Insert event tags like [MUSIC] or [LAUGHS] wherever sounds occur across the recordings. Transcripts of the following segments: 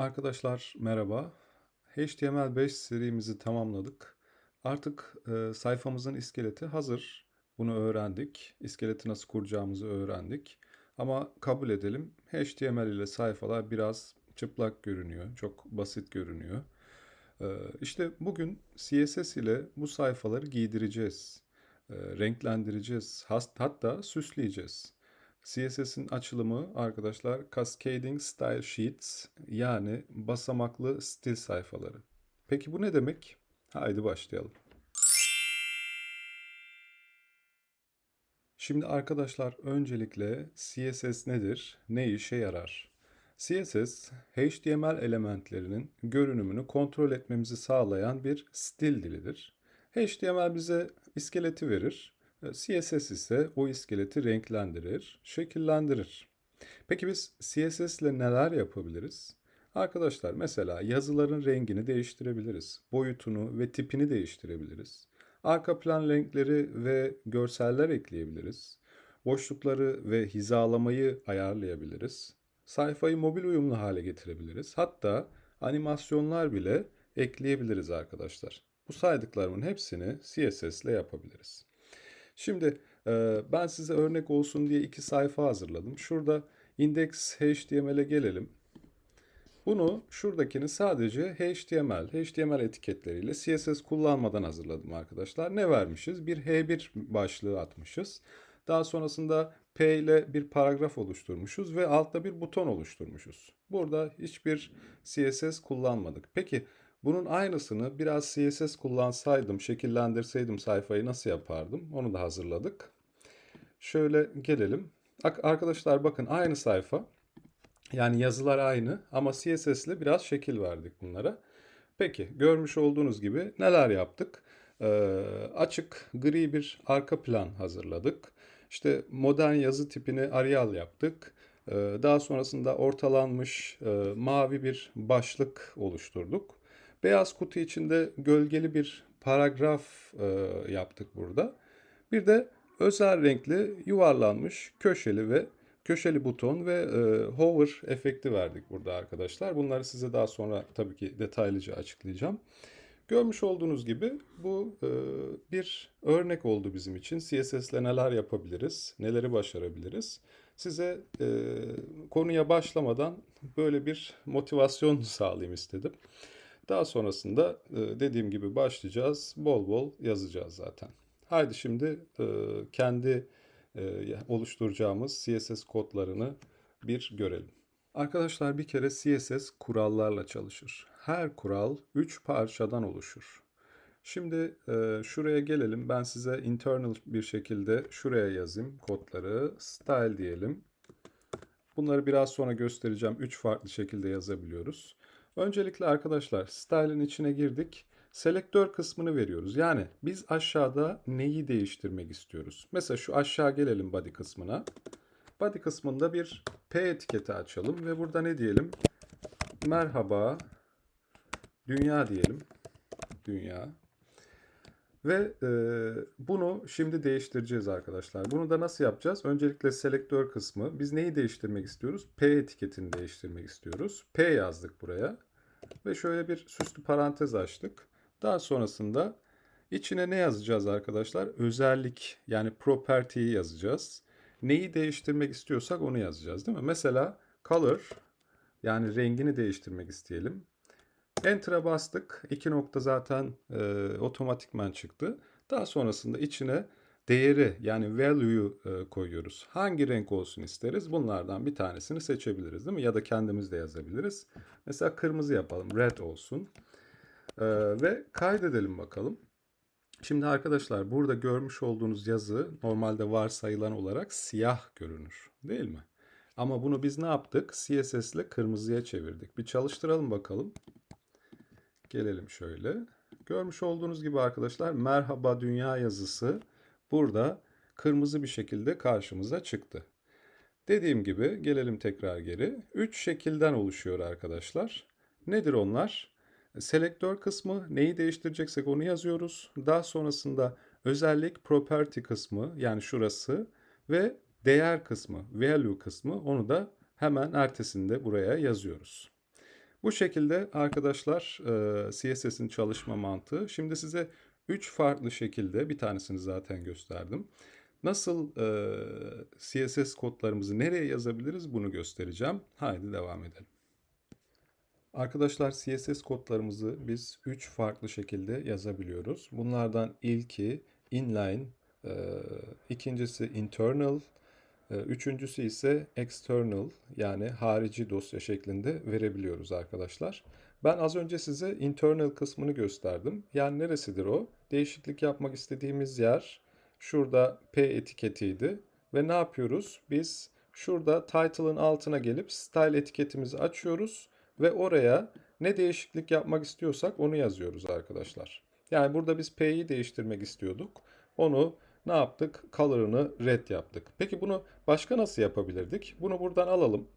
Arkadaşlar merhaba. HTML5 serimizi tamamladık. Artık e, sayfamızın iskeleti hazır. Bunu öğrendik. İskeleti nasıl kuracağımızı öğrendik. Ama kabul edelim HTML ile sayfalar biraz çıplak görünüyor. Çok basit görünüyor. E, işte bugün CSS ile bu sayfaları giydireceğiz. E, renklendireceğiz. Hatta süsleyeceğiz. CSS'in açılımı arkadaşlar Cascading Style Sheets yani basamaklı stil sayfaları. Peki bu ne demek? Haydi başlayalım. Şimdi arkadaşlar öncelikle CSS nedir? Ne işe yarar? CSS, HTML elementlerinin görünümünü kontrol etmemizi sağlayan bir stil dilidir. HTML bize iskeleti verir. CSS ise o iskeleti renklendirir, şekillendirir. Peki biz CSS ile neler yapabiliriz? Arkadaşlar mesela yazıların rengini değiştirebiliriz. Boyutunu ve tipini değiştirebiliriz. Arka plan renkleri ve görseller ekleyebiliriz. Boşlukları ve hizalamayı ayarlayabiliriz. Sayfayı mobil uyumlu hale getirebiliriz. Hatta animasyonlar bile ekleyebiliriz arkadaşlar. Bu saydıklarımın hepsini CSS ile yapabiliriz. Şimdi e, ben size örnek olsun diye iki sayfa hazırladım. Şurada index HTML'e gelelim. Bunu şuradakini sadece HTML, HTML etiketleriyle CSS kullanmadan hazırladım arkadaşlar. Ne vermişiz? Bir H1 başlığı atmışız. Daha sonrasında P ile bir paragraf oluşturmuşuz ve altta bir buton oluşturmuşuz. Burada hiçbir CSS kullanmadık. Peki bunun aynısını biraz CSS kullansaydım, şekillendirseydim sayfayı nasıl yapardım? Onu da hazırladık. Şöyle gelelim. Arkadaşlar bakın aynı sayfa. Yani yazılar aynı ama CSS ile biraz şekil verdik bunlara. Peki görmüş olduğunuz gibi neler yaptık? Ee, açık gri bir arka plan hazırladık. İşte modern yazı tipini Arial yaptık. Ee, daha sonrasında ortalanmış e, mavi bir başlık oluşturduk. Beyaz kutu içinde gölgeli bir paragraf e, yaptık burada. Bir de özel renkli yuvarlanmış köşeli ve köşeli buton ve e, hover efekti verdik burada arkadaşlar. Bunları size daha sonra tabii ki detaylıca açıklayacağım. Görmüş olduğunuz gibi bu e, bir örnek oldu bizim için. CSS ile neler yapabiliriz, neleri başarabiliriz. Size e, konuya başlamadan böyle bir motivasyon [LAUGHS] sağlayayım istedim. Daha sonrasında e, dediğim gibi başlayacağız. Bol bol yazacağız zaten. Haydi şimdi e, kendi e, oluşturacağımız CSS kodlarını bir görelim. Arkadaşlar bir kere CSS kurallarla çalışır. Her kural 3 parçadan oluşur. Şimdi şuraya gelelim. Ben size internal bir şekilde şuraya yazayım kodları. Style diyelim. Bunları biraz sonra göstereceğim. 3 farklı şekilde yazabiliyoruz. Öncelikle arkadaşlar style'in içine girdik. Selektör kısmını veriyoruz. Yani biz aşağıda neyi değiştirmek istiyoruz? Mesela şu aşağı gelelim body kısmına. Body kısmında bir P etiketi açalım ve burada ne diyelim? Merhaba dünya diyelim. Dünya. Ve e, bunu şimdi değiştireceğiz arkadaşlar. Bunu da nasıl yapacağız? Öncelikle selektör kısmı. Biz neyi değiştirmek istiyoruz? P etiketini değiştirmek istiyoruz. P yazdık buraya. Ve şöyle bir süslü parantez açtık. Daha sonrasında içine ne yazacağız arkadaşlar? Özellik yani property'yi yazacağız. Neyi değiştirmek istiyorsak onu yazacağız değil mi? Mesela color yani rengini değiştirmek isteyelim. Enter'a bastık. İki nokta zaten e, otomatikman çıktı. Daha sonrasında içine değeri yani value'yu e, koyuyoruz. Hangi renk olsun isteriz? Bunlardan bir tanesini seçebiliriz değil mi? Ya da kendimiz de yazabiliriz. Mesela kırmızı yapalım. Red olsun. E, ve kaydedelim bakalım. Şimdi arkadaşlar burada görmüş olduğunuz yazı normalde varsayılan olarak siyah görünür. Değil mi? Ama bunu biz ne yaptık? CSS ile kırmızıya çevirdik. Bir çalıştıralım bakalım. Gelelim şöyle. Görmüş olduğunuz gibi arkadaşlar merhaba dünya yazısı burada kırmızı bir şekilde karşımıza çıktı. Dediğim gibi gelelim tekrar geri. Üç şekilden oluşuyor arkadaşlar. Nedir onlar? Selektör kısmı neyi değiştireceksek onu yazıyoruz. Daha sonrasında özellik property kısmı yani şurası ve değer kısmı value kısmı onu da hemen ertesinde buraya yazıyoruz. Bu şekilde arkadaşlar e, CSS'in çalışma mantığı. Şimdi size 3 farklı şekilde bir tanesini zaten gösterdim. Nasıl e, CSS kodlarımızı nereye yazabiliriz bunu göstereceğim. Haydi devam edelim. Arkadaşlar CSS kodlarımızı biz 3 farklı şekilde yazabiliyoruz. Bunlardan ilki inline, e, ikincisi internal, üçüncüsü ise external yani harici dosya şeklinde verebiliyoruz arkadaşlar. Ben az önce size internal kısmını gösterdim. Yani neresidir o? Değişiklik yapmak istediğimiz yer şurada P etiketiydi. Ve ne yapıyoruz? Biz şurada title'ın altına gelip style etiketimizi açıyoruz ve oraya ne değişiklik yapmak istiyorsak onu yazıyoruz arkadaşlar. Yani burada biz P'yi değiştirmek istiyorduk. Onu ne yaptık? Color'ını red yaptık. Peki bunu başka nasıl yapabilirdik? Bunu buradan alalım.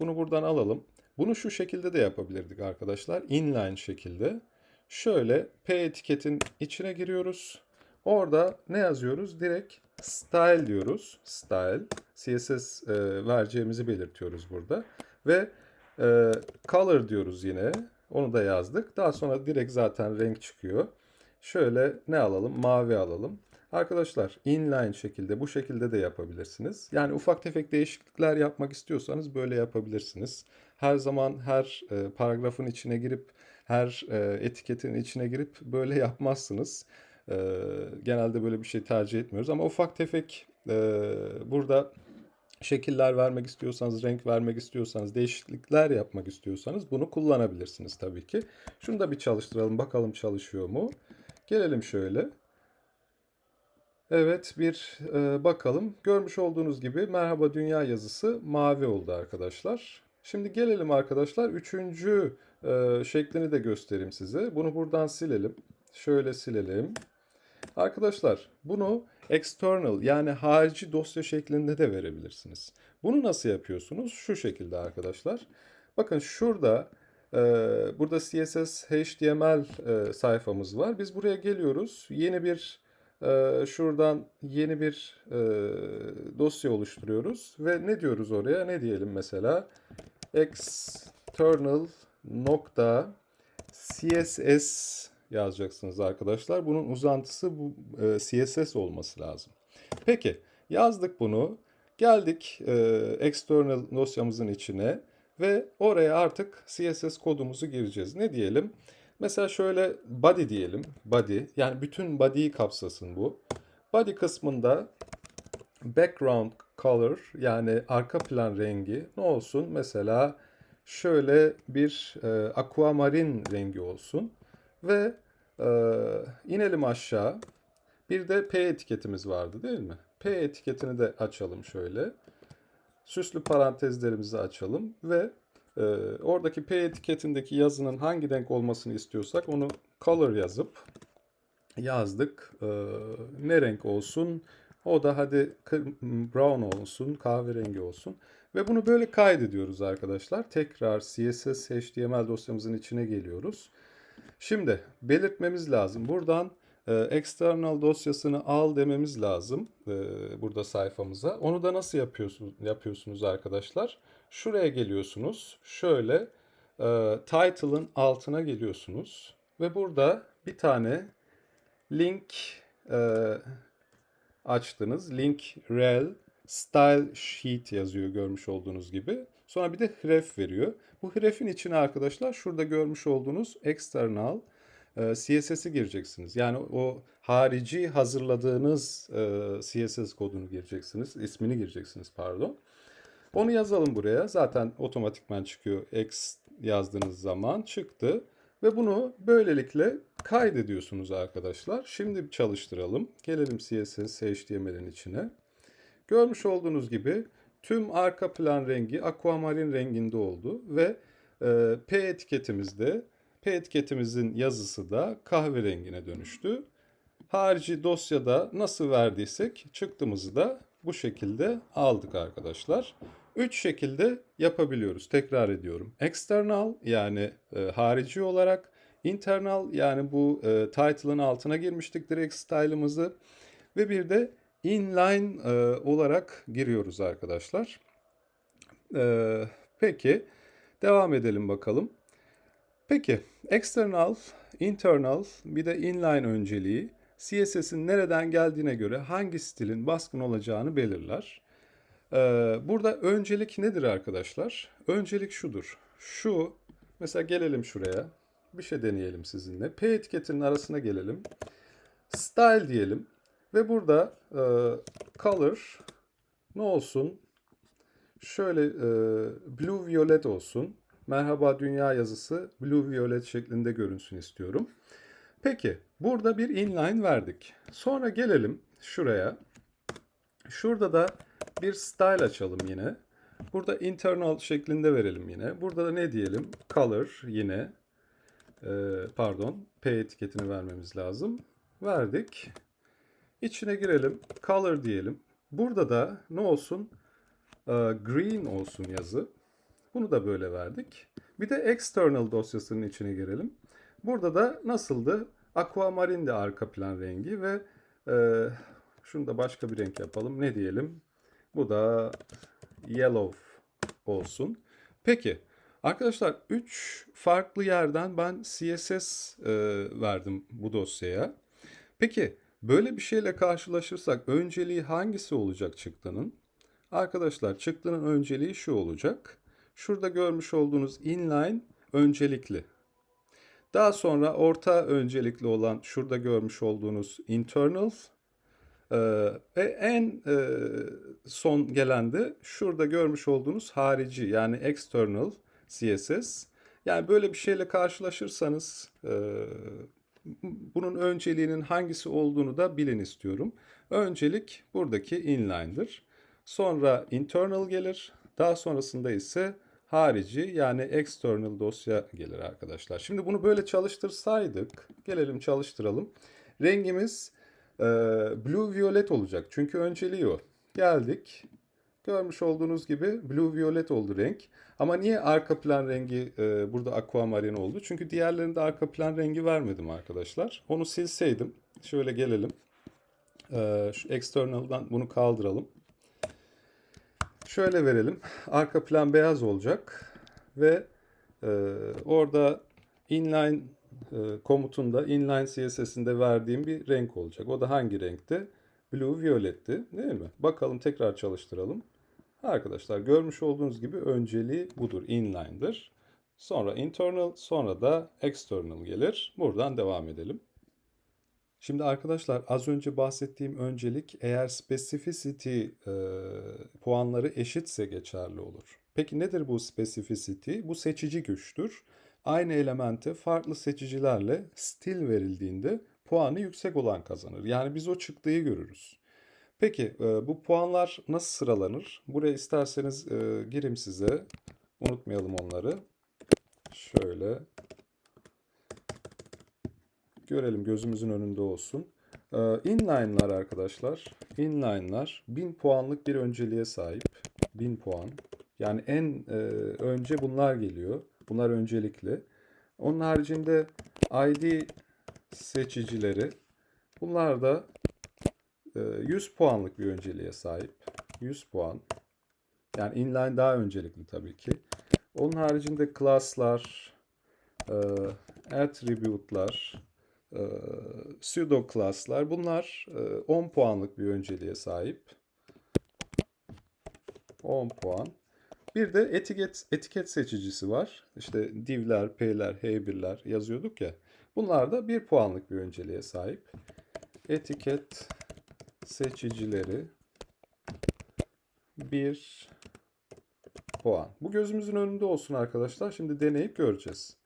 Bunu buradan alalım. Bunu şu şekilde de yapabilirdik arkadaşlar. Inline şekilde. Şöyle P etiketin içine giriyoruz. Orada ne yazıyoruz? Direkt style diyoruz. Style. CSS e, vereceğimizi belirtiyoruz burada. Ve e, color diyoruz yine. Onu da yazdık. Daha sonra direkt zaten renk çıkıyor. Şöyle ne alalım? Mavi alalım. Arkadaşlar inline şekilde bu şekilde de yapabilirsiniz. Yani ufak tefek değişiklikler yapmak istiyorsanız böyle yapabilirsiniz. Her zaman her e, paragrafın içine girip her e, etiketin içine girip böyle [LAUGHS] yapmazsınız. E, genelde böyle bir şey tercih etmiyoruz ama ufak tefek e, burada şekiller vermek istiyorsanız, renk vermek istiyorsanız, değişiklikler yapmak istiyorsanız bunu kullanabilirsiniz tabii ki. Şunu da bir çalıştıralım bakalım çalışıyor mu? Gelelim şöyle. Evet bir e, bakalım. Görmüş olduğunuz gibi merhaba dünya yazısı mavi oldu arkadaşlar. Şimdi gelelim arkadaşlar. Üçüncü e, şeklini de göstereyim size. Bunu buradan silelim. Şöyle silelim. Arkadaşlar bunu external yani harici dosya şeklinde de verebilirsiniz. Bunu nasıl yapıyorsunuz? Şu şekilde arkadaşlar. Bakın şurada e, burada CSS HTML e, sayfamız var. Biz buraya geliyoruz. Yeni bir e, şuradan yeni bir e, dosya oluşturuyoruz ve ne diyoruz oraya? Ne diyelim mesela? external nokta css yazacaksınız arkadaşlar. Bunun uzantısı bu e, CSS olması lazım. Peki yazdık bunu. Geldik e, external dosyamızın içine ve oraya artık CSS kodumuzu gireceğiz. Ne diyelim? Mesela şöyle body diyelim. Body yani bütün body'yi kapsasın bu. Body kısmında background color yani arka plan rengi ne olsun? Mesela şöyle bir e, aquamarin rengi olsun. Ve e, inelim aşağı. Bir de P etiketimiz vardı değil mi? P etiketini de açalım şöyle. Süslü parantezlerimizi açalım ve e, oradaki P etiketindeki yazının hangi renk olmasını istiyorsak onu color yazıp yazdık. E, ne renk olsun? O da hadi brown olsun, kahverengi olsun. Ve bunu böyle kaydediyoruz arkadaşlar. Tekrar CSS HTML dosyamızın içine geliyoruz. Şimdi belirtmemiz lazım. Buradan e, external dosyasını al dememiz lazım e, burada sayfamıza. Onu da nasıl yapıyorsunuz, yapıyorsunuz arkadaşlar? Şuraya geliyorsunuz. Şöyle e, title'ın altına geliyorsunuz. Ve burada bir tane link e, açtınız. Link rel style sheet yazıyor görmüş olduğunuz gibi. Sonra bir de href veriyor. Bu href'in içine arkadaşlar şurada görmüş olduğunuz external CSS'i gireceksiniz. Yani o harici hazırladığınız CSS kodunu gireceksiniz. ismini gireceksiniz pardon. Onu yazalım buraya. Zaten otomatikman çıkıyor. X yazdığınız zaman çıktı. Ve bunu böylelikle kaydediyorsunuz arkadaşlar. Şimdi çalıştıralım. Gelelim CSS HTML'in içine. Görmüş olduğunuz gibi tüm arka plan rengi aquamarin renginde oldu ve e, P etiketimizde P etiketimizin yazısı da kahverengine dönüştü. Harici dosyada nasıl verdiysek çıktımızı da bu şekilde aldık arkadaşlar. Üç şekilde yapabiliyoruz. Tekrar ediyorum. External yani e, harici olarak, internal yani bu e, title'ın altına girmiştik direkt style'ımızı ve bir de inline e, olarak giriyoruz arkadaşlar. E, peki Devam edelim bakalım. Peki, external, internal bir de inline önceliği CSS'in nereden geldiğine göre hangi stilin baskın olacağını belirler. Ee, burada öncelik nedir arkadaşlar? Öncelik şudur. Şu, mesela gelelim şuraya. Bir şey deneyelim sizinle. P etiketinin arasına gelelim. Style diyelim. Ve burada e, color ne olsun? Şöyle e, blue violet olsun. Merhaba dünya yazısı blue violet şeklinde görünsün istiyorum. Peki burada bir inline verdik. Sonra gelelim şuraya. Şurada da bir style açalım yine. Burada internal şeklinde verelim yine. Burada da ne diyelim? Color yine. Ee, pardon. P etiketini vermemiz lazım. Verdik. İçine girelim. Color diyelim. Burada da ne olsun? Ee, green olsun yazı. Bunu da böyle verdik. Bir de external dosyasının içine girelim. Burada da nasıldı? Aquamarine de arka plan rengi ve e, şunu da başka bir renk yapalım. Ne diyelim? Bu da yellow olsun. Peki arkadaşlar 3 farklı yerden ben CSS e, verdim bu dosyaya. Peki böyle bir şeyle karşılaşırsak önceliği hangisi olacak çıktının? Arkadaşlar çıktının önceliği şu olacak. Şurada görmüş olduğunuz inline öncelikli. Daha sonra orta öncelikli olan şurada görmüş olduğunuz internal ee, ve en e, son gelen de şurada görmüş olduğunuz harici yani external CSS. Yani böyle bir şeyle karşılaşırsanız e, bunun önceliğinin hangisi olduğunu da bilin istiyorum. Öncelik buradaki inline'dır. Sonra internal gelir. Daha sonrasında ise harici yani external dosya gelir arkadaşlar. Şimdi bunu böyle çalıştırsaydık, gelelim çalıştıralım. Rengimiz e, blue violet olacak. Çünkü önceliği o. Geldik. Görmüş olduğunuz gibi blue violet oldu renk. Ama niye arka plan rengi e, burada aquamarine oldu? Çünkü diğerlerinde arka plan rengi vermedim arkadaşlar. Onu silseydim. Şöyle gelelim. E, şu external'dan bunu kaldıralım. Şöyle verelim. Arka plan beyaz olacak. Ve e, orada inline e, komutunda inline CSS'inde verdiğim bir renk olacak. O da hangi renkti? Blue violetti değil mi? Bakalım tekrar çalıştıralım. Arkadaşlar görmüş olduğunuz gibi önceliği budur. Inline'dır. Sonra internal sonra da external gelir. Buradan devam edelim. Şimdi arkadaşlar az önce bahsettiğim öncelik eğer specificity e, puanları eşitse geçerli olur. Peki nedir bu specificity? Bu seçici güçtür. Aynı elemente farklı seçicilerle stil verildiğinde puanı yüksek olan kazanır. Yani biz o çıktıyı görürüz. Peki e, bu puanlar nasıl sıralanır? Buraya isterseniz e, gireyim size. Unutmayalım onları. Şöyle görelim gözümüzün önünde olsun. E, inline'lar arkadaşlar. Inline'lar 1000 puanlık bir önceliğe sahip. 1000 puan. Yani en e, önce bunlar geliyor. Bunlar öncelikli. Onun haricinde ID seçicileri bunlar da 100 e, puanlık bir önceliğe sahip. 100 puan. Yani inline daha öncelikli tabii ki. Onun haricinde class'lar, e, attribute'lar, e, pseudo class'lar bunlar 10 puanlık bir önceliğe sahip. 10 puan. Bir de etiket etiket seçicisi var. İşte divler, p'ler, h1'ler yazıyorduk ya. Bunlar da 1 puanlık bir önceliğe sahip. Etiket seçicileri 1 puan. Bu gözümüzün önünde olsun arkadaşlar. Şimdi deneyip göreceğiz.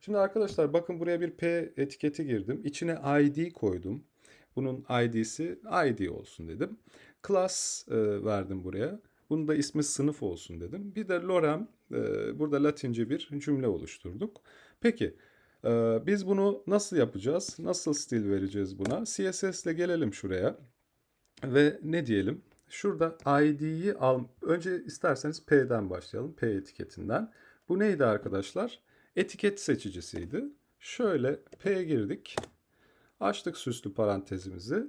Şimdi arkadaşlar bakın buraya bir P etiketi girdim. İçine ID koydum. Bunun ID'si ID olsun dedim. Class e, verdim buraya. Bunun da ismi sınıf olsun dedim. Bir de lorem e, burada latince bir cümle oluşturduk. Peki e, biz bunu nasıl yapacağız? Nasıl stil vereceğiz buna? CSS ile gelelim şuraya. Ve ne diyelim? Şurada ID'yi al. Önce isterseniz P'den başlayalım. P etiketinden. Bu neydi arkadaşlar? Etiket seçicisiydi. Şöyle P girdik. Açtık süslü parantezimizi.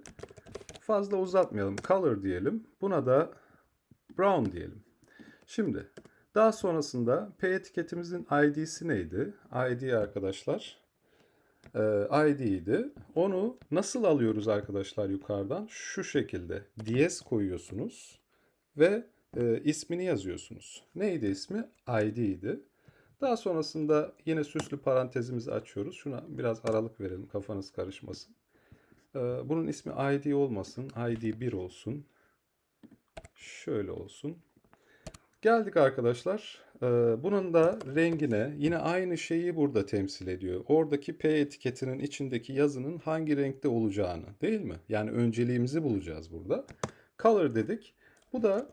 Fazla uzatmayalım. Color diyelim. Buna da brown diyelim. Şimdi Daha sonrasında P etiketimizin ID'si neydi? ID arkadaşlar. Ee, ID idi. Onu nasıl alıyoruz arkadaşlar yukarıdan? Şu şekilde. DS koyuyorsunuz ve e, ismini yazıyorsunuz. Neydi ismi? ID idi. Daha sonrasında yine süslü parantezimizi açıyoruz. Şuna biraz aralık verelim kafanız karışmasın. Ee, bunun ismi ID olmasın. ID 1 olsun. Şöyle olsun. Geldik arkadaşlar. Ee, bunun da rengine yine aynı şeyi burada temsil ediyor. Oradaki P etiketinin içindeki yazının hangi renkte olacağını değil mi? Yani önceliğimizi bulacağız burada. Color dedik. Bu da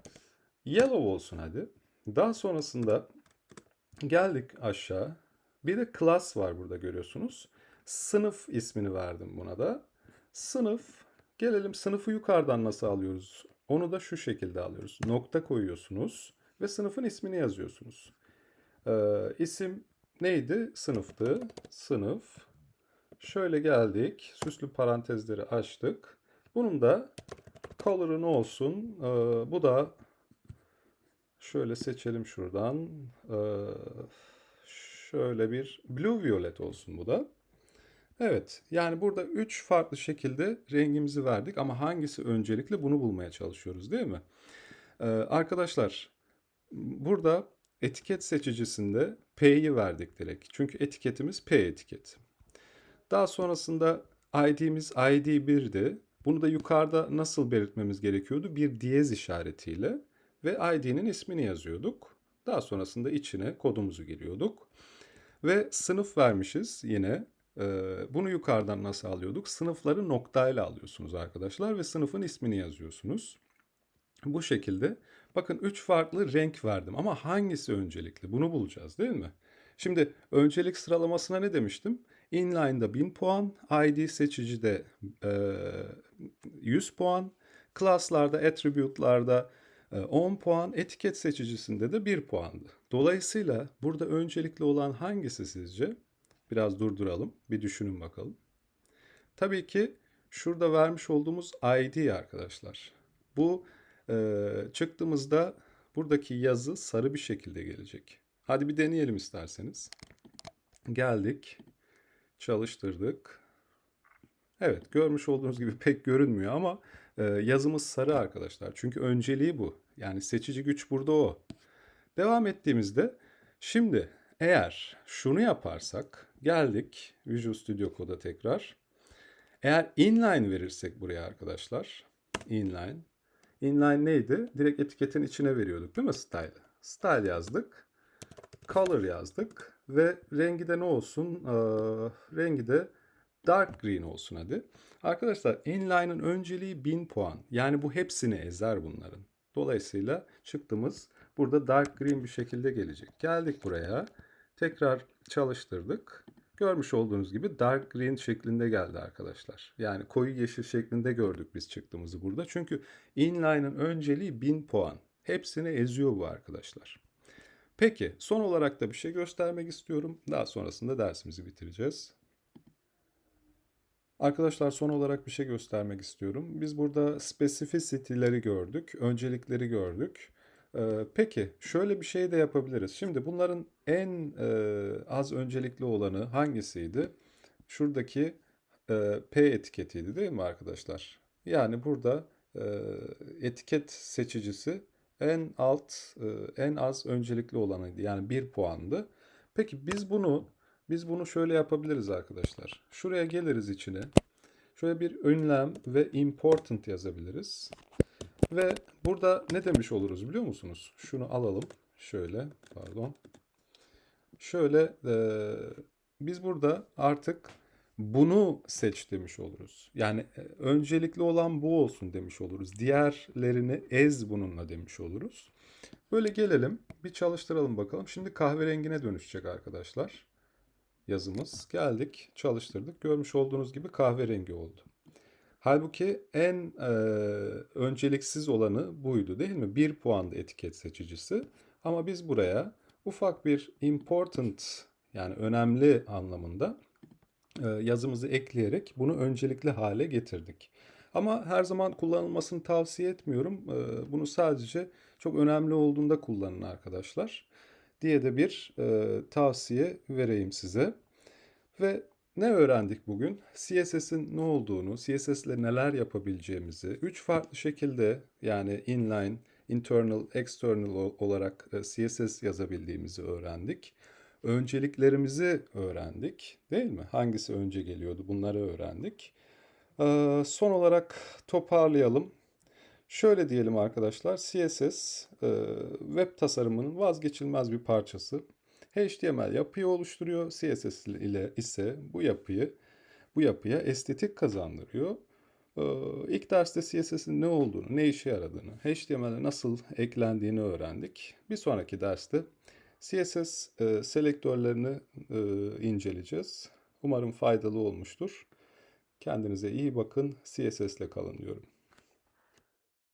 yellow olsun hadi. Daha sonrasında geldik aşağı. Bir de class var burada görüyorsunuz. Sınıf ismini verdim buna da. Sınıf. Gelelim sınıfı yukarıdan nasıl alıyoruz? Onu da şu şekilde alıyoruz. Nokta koyuyorsunuz ve sınıfın ismini yazıyorsunuz. Ee, isim neydi? Sınıftı. Sınıf. Şöyle geldik. Süslü parantezleri açtık. Bunun da color'ı ne olsun? Ee, bu da şöyle seçelim şuradan. Ee, şöyle bir blue violet olsun bu da. Evet, yani burada üç farklı şekilde rengimizi verdik ama hangisi öncelikli bunu bulmaya çalışıyoruz değil mi? Ee, arkadaşlar, burada etiket seçicisinde P'yi verdik direkt. Çünkü etiketimiz P etiketi. Daha sonrasında ID'miz ID1'di. Bunu da yukarıda nasıl belirtmemiz gerekiyordu? Bir diyez işaretiyle ve ID'nin ismini yazıyorduk. Daha sonrasında içine kodumuzu giriyorduk. Ve sınıf vermişiz yine. Ee, bunu yukarıdan nasıl alıyorduk? Sınıfları noktayla alıyorsunuz arkadaşlar ve sınıfın ismini yazıyorsunuz. Bu şekilde bakın 3 farklı renk verdim ama hangisi öncelikli? Bunu bulacağız değil mi? Şimdi öncelik sıralamasına ne demiştim? Inline'da 1000 puan, ID seçicide e, 100 puan, class'larda, attribute'larda 10 puan, etiket seçicisinde de 1 puandı. Dolayısıyla burada öncelikli olan hangisi sizce? Biraz durduralım, bir düşünün bakalım. Tabii ki şurada vermiş olduğumuz ID arkadaşlar. Bu e, çıktığımızda buradaki yazı sarı bir şekilde gelecek. Hadi bir deneyelim isterseniz. Geldik, çalıştırdık. Evet, görmüş olduğunuz gibi pek görünmüyor ama e, yazımız sarı arkadaşlar. Çünkü önceliği bu. Yani seçici güç burada o. Devam ettiğimizde şimdi eğer şunu yaparsak geldik Visual Studio Code'a tekrar. Eğer inline verirsek buraya arkadaşlar. Inline. Inline neydi? Direkt etiketin içine veriyorduk değil mi style? Style yazdık. Color yazdık. Ve rengi de ne olsun? Ee, rengi de dark green olsun hadi. Arkadaşlar inline'ın önceliği 1000 puan. Yani bu hepsini ezer bunların. Dolayısıyla çıktığımız burada dark green bir şekilde gelecek. Geldik buraya. Tekrar çalıştırdık. Görmüş olduğunuz gibi dark green şeklinde geldi arkadaşlar. Yani koyu yeşil şeklinde gördük biz çıktığımızı burada. Çünkü inline'ın önceliği 1000 puan. Hepsini eziyor bu arkadaşlar. Peki son olarak da bir şey göstermek istiyorum. Daha sonrasında dersimizi bitireceğiz. Arkadaşlar son olarak bir şey göstermek istiyorum. Biz burada specificity'leri gördük, öncelikleri gördük. Ee, peki şöyle bir şey de yapabiliriz. Şimdi bunların en e, az öncelikli olanı hangisiydi? Şuradaki e, P etiketiydi değil mi arkadaşlar? Yani burada e, etiket seçicisi en alt, en az öncelikli olanıydı. Yani bir puandı. Peki biz bunu biz bunu şöyle yapabiliriz arkadaşlar. Şuraya geliriz içine. Şöyle bir önlem ve important yazabiliriz. Ve burada ne demiş oluruz biliyor musunuz? Şunu alalım. Şöyle pardon. Şöyle e, biz burada artık bunu seç demiş oluruz. Yani e, öncelikli olan bu olsun demiş oluruz. Diğerlerini ez bununla demiş oluruz. Böyle gelelim bir çalıştıralım bakalım. Şimdi kahverengine dönüşecek arkadaşlar yazımız. Geldik çalıştırdık. Görmüş olduğunuz gibi kahverengi oldu. Halbuki en e, önceliksiz olanı buydu değil mi? Bir puandı etiket seçicisi. Ama biz buraya ufak bir important yani önemli anlamında e, yazımızı ekleyerek bunu öncelikli hale getirdik. Ama her zaman kullanılmasını tavsiye etmiyorum. Ee, Bunu sadece çok önemli olduğunda kullanın arkadaşlar diye de bir e, tavsiye vereyim size. Ve ne öğrendik bugün? CSS'in ne olduğunu, CSS ile neler yapabileceğimizi, üç farklı şekilde yani inline, internal, external olarak e, CSS yazabildiğimizi öğrendik. Önceliklerimizi öğrendik, değil mi? Hangisi önce geliyordu? Bunları öğrendik. Son olarak toparlayalım. Şöyle diyelim arkadaşlar, CSS e, web tasarımının vazgeçilmez bir parçası. HTML yapıyı oluşturuyor, CSS ile ise bu yapıyı bu yapıya estetik kazandırıyor. Ee, İlk derste CSS'in ne olduğunu, ne işe yaradığını, HTML'e nasıl eklendiğini öğrendik. Bir sonraki derste CSS e, selektörlerini e, inceleyeceğiz. Umarım faydalı olmuştur. Kendinize iyi bakın, CSS ile kalın diyorum.